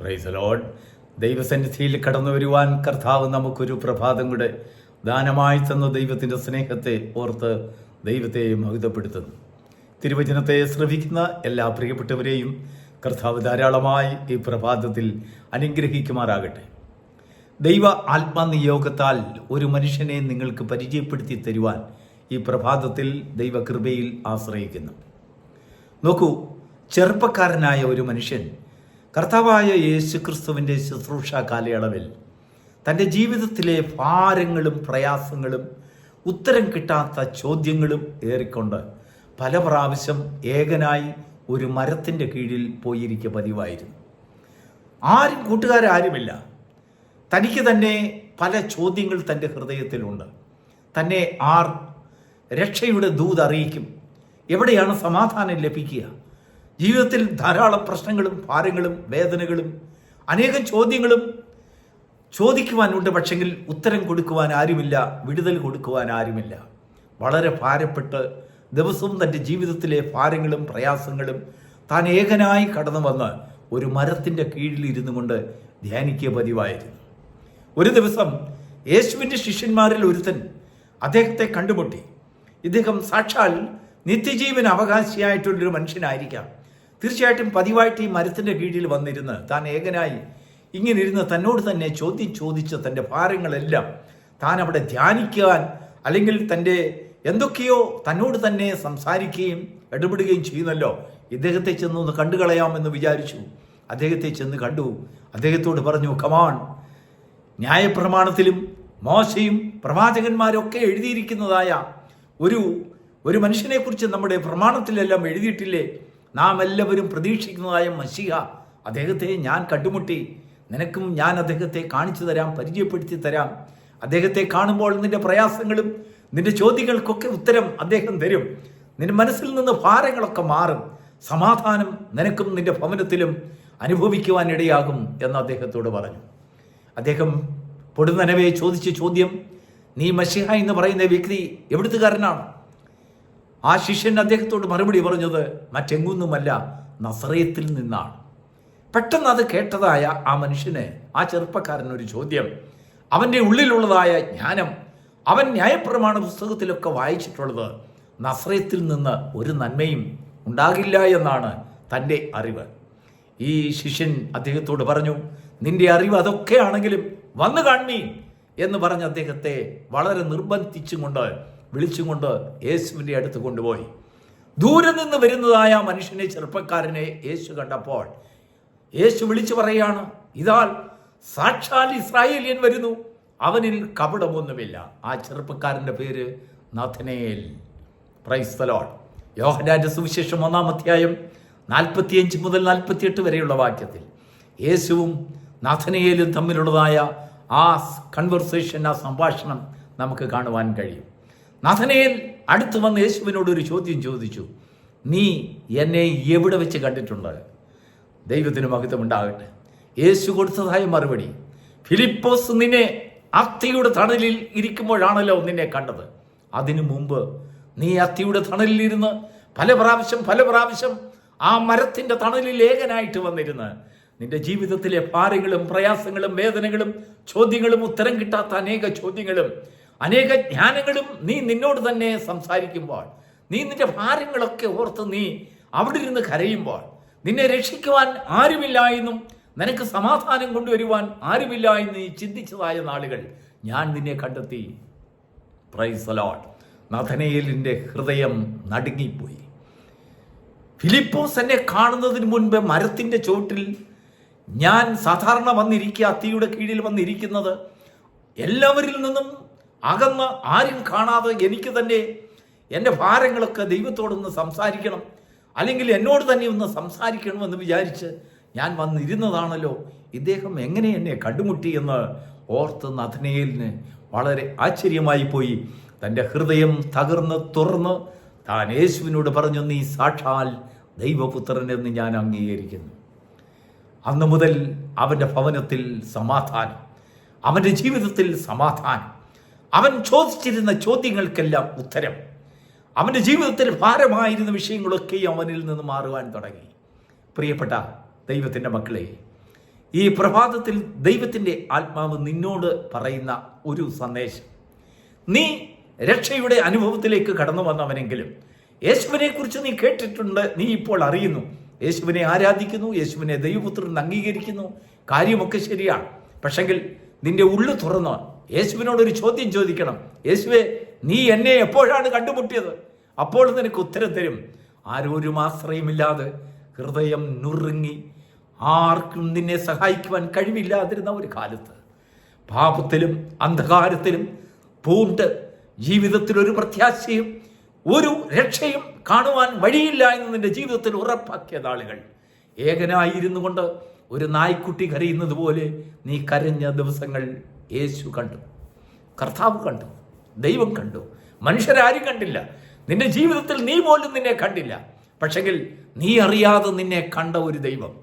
Price load ദൈവസന്നിധിയിൽ കടന്നു വരുവാൻ കർത്താവ് നമുക്കൊരു പ്രഭാതം കൂടെ ദാനമായി തന്ന ദൈവത്തിന്റെ സ്നേഹത്തെ ഓർത്ത് ദൈവത്തെ മഹിതപ്പെടുത്തുന്നു തിരുവചനത്തെ ശ്രവിക്കുന്ന എല്ലാ പ്രിയപ്പെട്ടവരെയും കർത്താവ് ധാരാളമായി ഈ പ്രഭാതത്തിൽ അനുഗ്രഹിക്കുമാറാകട്ടെ. ദൈവ ആത്മനിയോഗത്താൽ ഒരു മനുഷ്യനെ നിങ്ങൾക്ക് പരിചയപ്പെടുത്തി തരുവാൻ ഈ പ്രഭാതത്തിൽ ദൈവകൃപയിൽ ആശ്രയിക്കുന്നു. നോക്കൂ ചെറുപ്പക്കാരനായ ഒരു മനുഷ്യൻ കർത്താവായ യേശു ക്രിസ്തുവിന്റെ ശുശ്രൂഷ കാലയളവിൽ തന്റെ ജീവിതത്തിലെ ഭാരങ്ങളും പ്രയാസങ്ങളും ഉത്തരം കിട്ടാത്ത ചോദ്യങ്ങളും ഏറിക്കൊണ്ട് പല പ്രാവശ്യം ഏകനായി ഒരു മരത്തിന്റെ കീഴിൽ പോയിരിക്കുക പതിവായിരുന്നു. ആരും കൂട്ടുകാരാരുമില്ല തനിക്ക് തന്നെ പല ചോദ്യങ്ങൾ തന്റെ ഹൃദയത്തിലുണ്ട്. തന്നെ ആർ രക്ഷയുടെ ദൂത് അറിയിക്കും. എവിടെയാണ് സമാധാനം ലഭിക്കുക? ജീവിതത്തിൽ ധാരാളം പ്രശ്നങ്ങളും ഭാരങ്ങളും വേദനകളും അനേകം ചോദ്യങ്ങളും ചോദിക്കുവാനുണ്ട്. പക്ഷെങ്കിൽ ഉത്തരം കൊടുക്കുവാൻ ആരുമില്ല വിടുതൽ കൊടുക്കുവാൻ ആരുമില്ല. വളരെ ഭാരപ്പെട്ട് ദിവസവും തന്റെ ജീവിതത്തിലെ ഭാരങ്ങളും പ്രയാസങ്ങളും താൻ ഏകനായി കടന്നു വന്ന് ഒരു മരത്തിന്റെ കീഴിൽ ഇരുന്നു കൊണ്ട് ധ്യാനിക്കുക പതിവായിരുന്നു. ഒരു ദിവസം യേശുവിന്റെ ശിഷ്യന്മാരിൽ ഒരുത്തൻ അദ്ദേഹത്തെ കണ്ടുമുട്ടി. ഇദ്ദേഹം സാക്ഷാൽ നിത്യജീവൻ അവകാശിയായിട്ടുള്ളൊരു മനുഷ്യനായിരിക്കാം. തീർച്ചയായിട്ടും പതിവായിട്ട് ഈ മരത്തിന്റെ കീഴിൽ വന്നിരുന്ന് താൻ ഏകനായി ഇങ്ങനെ ഇരുന്ന് തന്നോട് തന്നെ ചോദ്യം ചോദിച്ച തന്റെ ഭാരങ്ങളെല്ലാം താൻ അവിടെ ധ്യാനിക്കാൻ അല്ലെങ്കിൽ തന്റെ എന്തൊക്കെയോ തന്നോട് തന്നെ സംസാരിക്കുകയും ഇടപെടുകയും ചെയ്യുന്നല്ലോ. ഇദ്ദേഹത്തെ ചെന്ന് ഒന്ന് കണ്ടുകളയാമെന്ന് വിചാരിച്ചു. അദ്ദേഹത്തെ ചെന്ന് കണ്ടു. അദ്ദേഹത്തോട് പറഞ്ഞു കമാൺ ന്യായപ്രമാണത്തിലും മോശയും പ്രവാചകന്മാരൊക്കെ എഴുതിയിരിക്കുന്നതായ ഒരു ഒരു മനുഷ്യനെക്കുറിച്ച് നമ്മുടെ പ്രമാണത്തിലെല്ലാം എഴുതിയിട്ടില്ലേ? നാം എല്ലാവരും പ്രതീക്ഷിക്കുന്നതായ മഷിഹ അദ്ദേഹത്തെ ഞാൻ കണ്ടുമുട്ടി. നിനക്കും ഞാൻ അദ്ദേഹത്തെ കാണിച്ചു തരാം പരിചയപ്പെടുത്തി തരാം. അദ്ദേഹത്തെ കാണുമ്പോൾ നിന്റെ പ്രയാസങ്ങളും നിന്റെ ചോദ്യങ്ങൾക്കൊക്കെ ഉത്തരം അദ്ദേഹം തരും. നിന്റെ മനസ്സിൽ നിന്ന് ഭാരങ്ങളൊക്കെ മാറും. സമാധാനം നിനക്കും നിന്റെ ഭവനത്തിലും അനുഭവിക്കുവാൻ ഇടയാകും എന്ന് അദ്ദേഹത്തോട് പറഞ്ഞു. അദ്ദേഹം പൊടുന്നനവെ ചോദിച്ച ചോദ്യം നീ മഷിഹ എന്ന് പറയുന്ന വ്യക്തി എവിടുത്തുകാരനാണ്? ആ ശിഷ്യൻ അദ്ദേഹത്തോട് മറുപടി പറഞ്ഞത് മറ്റെങ്ങൊന്നുമല്ല നസറയത്തിൽ നിന്നാണ്. പെട്ടെന്ന് അത് കേട്ടതായ ആ മനുഷ്യന് ആ ചെറുപ്പക്കാരൻ ഒരു ചോദ്യം. അവന്റെ ഉള്ളിലുള്ളതായ ജ്ഞാനം അവൻ ന്യായപ്രമാണ പുസ്തകത്തിലൊക്കെ വായിച്ചിട്ടുള്ളത് നസ്രയത്തിൽ നിന്ന് ഒരു നന്മയും ഉണ്ടാകില്ല എന്നാണ് തന്റെ അറിവ്. ഈ ശിഷ്യൻ അദ്ദേഹത്തോട് പറഞ്ഞു നിന്റെ അറിവ് അതൊക്കെയാണെങ്കിലും വന്നു കാണീ എന്ന് പറഞ്ഞ് അദ്ദേഹത്തെ വളരെ നിർബന്ധിച്ചും കൊണ്ട് വിളിച്ചും കൊണ്ട് യേശുവിന്റെ അടുത്ത് കൊണ്ടുപോയി. ദൂരെ നിന്ന് വരുന്നതായ മനുഷ്യനെ ചെറുപ്പക്കാരനെ യേശു കണ്ടപ്പോൾ യേശു വിളിച്ചു പറയാണ് ഇതാൽ സാക്ഷാൽ ഇസ്രായേലിയൻ വരുന്നു. അവനിൽ കപടമൊന്നുമില്ല. ആ ചെറുപ്പക്കാരന്റെ പേര് നഥനേൽ. പ്രൈസ്തലോൾ യോഹനാന്റെ സുവിശേഷം ഒന്നാം അധ്യായം നാൽപ്പത്തിയഞ്ച് മുതൽ നാൽപ്പത്തിയെട്ട് വരെയുള്ള വാക്യത്തിൽ യേശുവും നഥനയേലും തമ്മിലുള്ളതായ ആ കൺവെർസേഷൻ ആ സംഭാഷണം നമുക്ക് കാണുവാൻ കഴിയും. നഥനയേൽ അടുത്ത് വന്ന് യേശുവിനോട് ഒരു ചോദ്യം ചോദിച്ചു. നീ എന്നെ എവിടെ വെച്ച് കണ്ടിട്ടുണ്ട്? ദൈവത്തിന് മഹത്വം ഉണ്ടാകട്ടെ യേശു കൊടുത്തതായ മറുപടി ഫിലിപ്പോസ് നിന്നെ അത്തിയുടെ തണലിൽ ഇരിക്കുമ്പോഴാണല്ലോ നിന്നെ കണ്ടത്. അതിനു മുമ്പ് നീ അത്തിയുടെ തണലിൽ ഇരുന്ന് പല പ്രാവശ്യം പല പ്രാവശ്യം ആ മരത്തിന്റെ തണലിൽ ഏകനായിട്ട് വന്നിരുന്ന് നിന്റെ ജീവിതത്തിലെ ഭാരങ്ങളും പ്രയാസങ്ങളും വേദനകളും ചോദ്യങ്ങളും ഉത്തരം കിട്ടാത്ത അനേക ചോദ്യങ്ങളും അനേക ജ്ഞാനങ്ങളും നീ നിന്നോട് തന്നെ സംസാരിക്കുമ്പോൾ നീ നിന്റെ ഭാരങ്ങളൊക്കെ ഓർത്ത് നീ അവിടെ ഇരുന്ന് കരയുമ്പോൾ നിന്നെ രക്ഷിക്കുവാൻ ആരുമില്ല എന്നും നിനക്ക് സമാധാനം കൊണ്ടുവരുവാൻ ആരുമില്ല എന്ന് നീ ചിന്തിച്ചതായ നാളുകൾ ഞാൻ നിന്നെ കണ്ടെത്തി. പ്രൈസ് അലോട്ട് നഥനയിലിന്റെ ഹൃദയം നടുങ്ങിപ്പോയി. ഫിലിപ്പോസ് എന്നെ കാണുന്നതിന് മുൻപ് മരത്തിന്റെ ചോട്ടിൽ ഞാൻ സാധാരണ വന്നിരിക്കുക അത്തിയുടെ കീഴിൽ വന്നിരിക്കുന്നത് എല്ലാവരിൽ നിന്നും അകന്ന് ആരും കാണാതെ എനിക്ക് തന്നെ എന്റെ ഭാരങ്ങളൊക്കെ ദൈവത്തോടൊന്ന് സംസാരിക്കണം. അല്ലെങ്കിൽ എന്നോട് തന്നെ ഒന്ന് സംസാരിക്കണമെന്ന് വിചാരിച്ച് ഞാൻ വന്നിരുന്നതാണല്ലോ. ഇദ്ദേഹം എങ്ങനെ എന്നെ കണ്ടുമുട്ടി എന്ന് ഓർത്ത് നഥനയിലിന് വളരെ ആശ്ചര്യമായി പോയി. തന്റെ ഹൃദയം തകർന്ന് തുറന്ന് താൻ യേശുവിനോട് പറഞ്ഞു നീ സാക്ഷാൽ ദൈവപുത്രൻ എന്ന് ഞാൻ അംഗീകരിക്കുന്നു. അന്ന് മുതൽ അവന്റെ ഭവനത്തിൽ സമാധാനം അവന്റെ ജീവിതത്തിൽ സമാധാനം അവൻ ചോദിച്ചിരുന്ന ചോദ്യങ്ങൾക്കെല്ലാം ഉത്തരം. അവന്റെ ജീവിതത്തിൽ ഭാരമായിരുന്ന വിഷയങ്ങളൊക്കെ അവനിൽ നിന്ന് മാറുവാൻ തുടങ്ങി. പ്രിയപ്പെട്ട ദൈവത്തിന്റെ മക്കളെ ഈ പ്രഭാതത്തിൽ ദൈവത്തിന്റെ ആത്മാവ് നിന്നോട് പറയുന്ന ഒരു സന്ദേശം. നീ രക്ഷയുടെ അനുഭവത്തിലേക്ക് കടന്നു വന്നവനെങ്കിലും യേശുവിനെ കുറിച്ച് നീ കേട്ടിട്ടുണ്ട് നീ ഇപ്പോൾ അറിയുന്നു. യേശുവിനെ ആരാധിക്കുന്നു യേശുവിനെ ദൈവപുത്രൻ അംഗീകരിക്കുന്നു. കാര്യമൊക്കെ ശരിയാണ്. പക്ഷെങ്കിൽ നിന്റെ ഉള്ളു തുറന്ന് യേശുവിനോടൊരു ചോദ്യം ചോദിക്കണം. യേശുവെ നീ എന്നെ എപ്പോഴാണ് കണ്ടുമുട്ടിയത്? അപ്പോൾ നിനക്ക് ഉത്തരം തരും. ആരോരും ആശ്രയമില്ലാതെ ഹൃദയം നുറുങ്ങി ആർക്കും നിന്നെ സഹായിക്കുവാൻ കഴിവില്ലാതിരുന്ന ഒരു കാലത്ത് പാപത്തിലും അന്ധകാരത്തിലും പൂണ്ട് ജീവിതത്തിൽ ഒരു പ്രത്യാശയും ഒരു രക്ഷയും കാണുവാൻ വഴിയില്ല എന്ന് നിന്റെ ജീവിതത്തിൽ ഉറപ്പാക്കിയ ആളുകൾ ഏകനായിരുന്നു കൊണ്ട് ഒരു നായ്ക്കുട്ടി കരയുന്നത് പോലെ നീ കരഞ്ഞ ദിവസങ്ങൾ യേശു കണ്ടു. കർത്താവ് കണ്ടു. ദൈവം കണ്ടു. മനുഷ്യരാരും കണ്ടില്ല. നിന്റെ ജീവിതത്തിൽ നീ പോലും നിന്നെ കണ്ടില്ല. പക്ഷെങ്കിൽ നീ അറിയാതെ നിന്നെ കണ്ട ഒരു ദൈവം.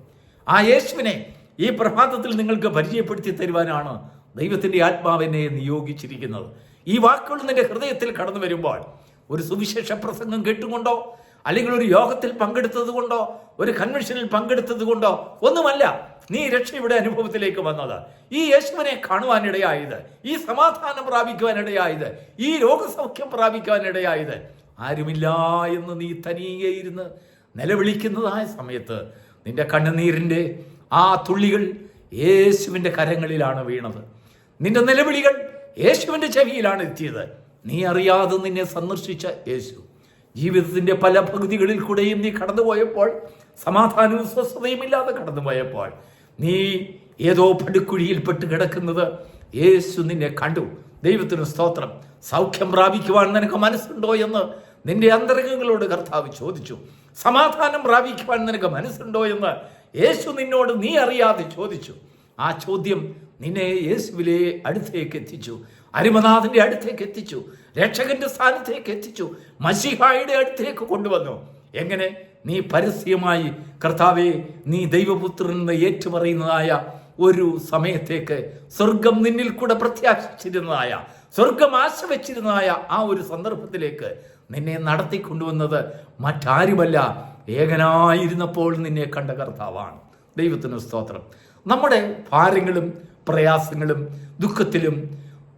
ആ യേശുവിനെ ഈ പ്രഭാതത്തിൽ നിങ്ങൾക്ക് പരിചയപ്പെടുത്തി തരുവാനാണ് ദൈവത്തിന്റെ ആത്മാവിനെ നിയോഗിച്ചിരിക്കുന്നത്. ഈ വാക്കുകൾ നിന്റെ ഹൃദയത്തിൽ കടന്നു വരുമ്പോൾ ഒരു സുവിശേഷ പ്രസംഗം കേട്ടുകൊണ്ടോ അല്ലെങ്കിൽ ഒരു യോഗത്തിൽ പങ്കെടുത്തത് കൊണ്ടോ ഒരു കൺവെൻഷനിൽ പങ്കെടുത്തത് കൊണ്ടോ ഒന്നുമല്ല. നീ രക്ഷയുടെ അനുഭവത്തിലേക്ക് വന്നത്. ഈ യേശുവിനെ കാണുവാനിടയായത് ഈ സമാധാനം പ്രാപിക്കുവാനിടയായത് ഈ രോഗസൗഖ്യം പ്രാപിക്കുവാനിടയായത്. ആരുമില്ല എന്ന് നീ തനിയെ ഇരുന്ന് നിലവിളിക്കുന്നതായ സമയത്ത് നിന്റെ കണ്ണുനീരിന്റെ ആ തുള്ളികൾ യേശുവിന്റെ കരങ്ങളിലാണ് വീണത്. നിന്റെ നിലവിളികൾ യേശുവിന്റെ ചെവിയിലാണ് എത്തിയത്. നീ അറിയാതെ നിന്നെ സന്ദർശിച്ച യേശു. ജീവിതത്തിന്റെ പല പകുതികളിൽ കൂടെയും നീ കടന്നുപോയപ്പോൾ സമാധാനവും സ്വസ്ഥതയും ഇല്ലാതെ കടന്നുപോയപ്പോൾ നീ ഏതോ പടുക്കുഴിയിൽപ്പെട്ട് കിടക്കുന്നത് യേശു നിന്നെ കണ്ടു. ദൈവത്തിന് സ്തോത്രം. സൗഖ്യം പ്രാപിക്കുവാൻ നിനക്ക് മനസ്സുണ്ടോ എന്ന് നിന്റെ അന്തരംഗങ്ങളോട് കർത്താവ് ചോദിച്ചു. സമാധാനം പ്രാപിക്കുവാൻ നിനക്ക് മനസ്സുണ്ടോ എന്ന് യേശു നിന്നോട് നീ അറിയാതെ ചോദിച്ചു. ആ ചോദ്യം നിന്നെ യേശുവിലെ അടുത്തേക്ക് എത്തിച്ചു. അരുമനാഥന്റെ അടുത്തേക്ക് എത്തിച്ചു. രക്ഷകന്റെ സ്ഥാനത്തേക്ക് എത്തിച്ചു. മഷിഹായുടെ അടുത്തേക്ക് കൊണ്ടുവന്നു. എങ്ങനെ? നീ പരസ്യമായി കർത്താവെ നീ ദൈവപുത്രൻ എന്ന് ഏറ്റുപറയുന്നതായ ഒരു സമയത്തേക്ക് സ്വർഗം നിന്നിൽ കൂടെ പ്രത്യാശിച്ചിരുന്നതായ സ്വർഗം ആശവച്ചിരുന്നതായ ആ ഒരു സന്ദർഭത്തിലേക്ക് നിന്നെ നടത്തിക്കൊണ്ടുവന്നത് മറ്റാരുമല്ല. ഏകനായിരുന്നപ്പോൾ നിന്നെ കണ്ട കർത്താവാണ്. ദൈവത്തിന് സ്തോത്രം. നമ്മുടെ ഭാരങ്ങളും പ്രയാസങ്ങളും ദുഃഖത്തിലും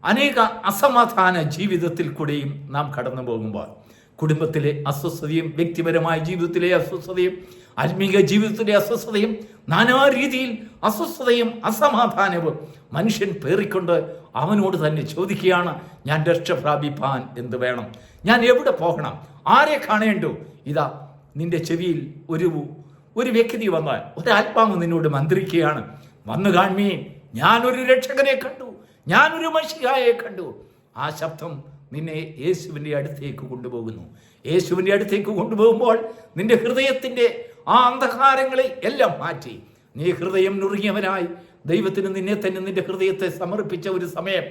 അനേക അസമാധാന ജീവിതത്തിൽ കൂടെയും നാം കടന്നു പോകുമ്പോൾ കുടുംബത്തിലെ അസ്വസ്ഥതയും വ്യക്തിപരമായ ജീവിതത്തിലെ അസ്വസ്ഥതയും ആത്മീക ജീവിതത്തിലെ അസ്വസ്ഥതയും നാനാ രീതിയിൽ അസ്വസ്ഥതയും അസമാധാനവും മനുഷ്യൻ പേറിക്കൊണ്ട് അവനോട് തന്നെ ചോദിക്കുകയാണ് ഞാൻ രക്ഷ പ്രാപിപ്പാൻ എന്ത് വേണം? ഞാൻ എവിടെ പോകണം? ആരെ കാണേണ്ടു? ഇതാ നിന്റെ ചെവിയിൽ ഒരു ഒരു വ്യക്തി വന്നാൽ ഒരാത്മാവ് നിന്നോട് മന്ത്രിക്കുകയാണ് വന്നു കാൺമീൻ ഞാനൊരു രക്ഷകനെ കണ്ടു ഞാനൊരു മഷിയായെ കണ്ടു. ആ ശബ്ദം നിന്നെ യേശുവിന്റെ അടുത്തേക്ക് കൊണ്ടുപോകുന്നു. യേശുവിന്റെ അടുത്തേക്ക് കൊണ്ടുപോകുമ്പോൾ നിന്റെ ഹൃദയത്തിന്റെ ആ അന്ധകാരങ്ങളെ എല്ലാം മാറ്റി. നീ ഹൃദയം നുറുങ്ങിയവനായി. ദൈവത്തിന് നിന്നെ തന്നെ നിന്റെ ഹൃദയത്തെ സമർപ്പിച്ച ഒരു സമയം.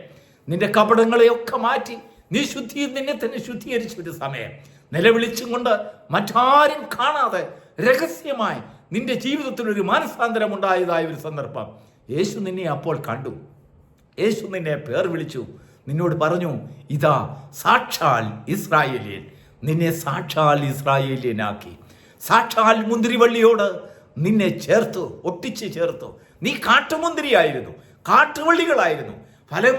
നിന്റെ കപടങ്ങളെയൊക്കെ മാറ്റി. നീ ശുദ്ധി നിന്നെ തന്നെ ശുദ്ധീകരിച്ച ഒരു സമയം. നിലവിളിച്ചും കൊണ്ട് മറ്റാരും കാണാതെ രഹസ്യമായി നിന്റെ ജീവിതത്തിൽ ഒരു മാനസാന്തരം ഉണ്ടായതായ ഒരു സന്ദർഭം. യേശു നിന്നെ അപ്പോൾ കണ്ടു. യേശു നിന്നെ പേർ വിളിച്ചു നിന്നോട് പറഞ്ഞു ഇതാ സാക്ഷാൽ ഇസ്രായേലിയൻ. നിന്നെ സാക്ഷാൽ ഇസ്രായേലിയനാക്കി. സാക്ഷാൽ മുന്തിരിവള്ളിയോട് നിന്നെ ചേർത്തു ഒട്ടിച്ച് ചേർത്തു. നീ കാട്ടുമുന്തിരിയായിരുന്നു കാട്ടുവള്ളികളായിരുന്നു. ഫലം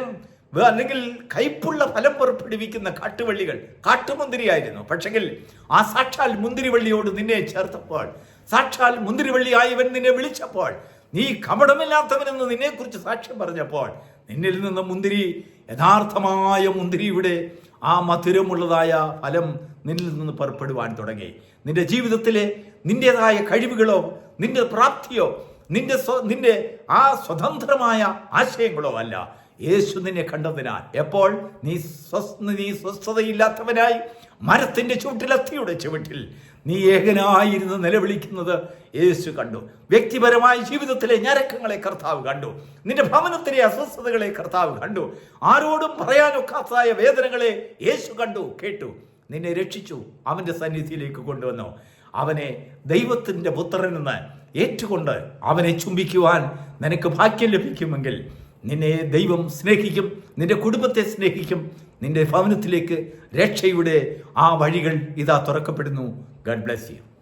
അല്ലെങ്കിൽ കൈപ്പുള്ള ഫലം പുറപ്പെടുവിക്കുന്ന കാട്ടുവള്ളികൾ കാട്ടുമുന്തിരിയായിരുന്നു. പക്ഷെങ്കിൽ ആ സാക്ഷാൽ മുന്തിരിവള്ളിയോട് നിന്നെ ചേർത്തപ്പോൾ സാക്ഷാൽ മുന്തിരിവള്ളിയായവൻ നിന്നെ വിളിച്ചപ്പോൾ നീ കപടമില്ലാത്തവനെന്ന് നിന്നെക്കുറിച്ച് സാക്ഷ്യം പറഞ്ഞപ്പോൾ നിന്നിൽ നിന്ന് മുന്തിരി യഥാർത്ഥമായ മുന്തിരിയുടെ ആ മധുരമുള്ളതായ ഫലം നിന്നിൽ നിന്ന് പുറപ്പെടുവാൻ തുടങ്ങി. നിന്റെ ജീവിതത്തിലെ നിന്റേതായ കഴിവുകളോ നിന്റെ പ്രാപ്തിയോ നിന്റെ നിന്റെ ആ സ്വതന്ത്രമായ ആശയങ്ങളോ അല്ല. യേശു നിന്നെ കണ്ടതിനാൽ എപ്പോൾ നീ സ്വസ് നീ സ്വസ്ഥതയില്ലാത്തവനായി മരത്തിന്റെ ചുവട്ടിലത്തിയുടെ ചുവട്ടിൽ നീ ഏകനായിരുന്നു നിലവിളിക്കുന്നത് യേശു കണ്ടു. വ്യക്തിപരമായ ജീവിതത്തിലെ ഞരക്കങ്ങളെ കർത്താവ് കണ്ടു. നിന്റെ ഭവനത്തിലെ അസ്വസ്ഥതകളെ കർത്താവ് കണ്ടു. ആരോടും പറയാനൊക്കാത്തതായ വേദനകളെ യേശു കണ്ടു കേട്ടു. നിന്നെ രക്ഷിച്ചു അവന്റെ സന്നിധിയിലേക്ക് കൊണ്ടുവന്നു. അവനെ ദൈവത്തിന്റെ പുത്രനെന്ന് ഏറ്റുകൊണ്ട് അവനെ ചുംബിക്കുവാൻ നിനക്ക് ഭാഗ്യം ലഭിക്കുമെങ്കിൽ നിന്നെ ദൈവം സ്നേഹിക്കും നിന്റെ കുടുംബത്തെ സ്നേഹിക്കും നിന്റെ ഭവനത്തിലേക്ക് രക്ഷയുടെ ആ വഴികൾ ഇതാ തുറക്കപ്പെടുന്നു. Garh bless you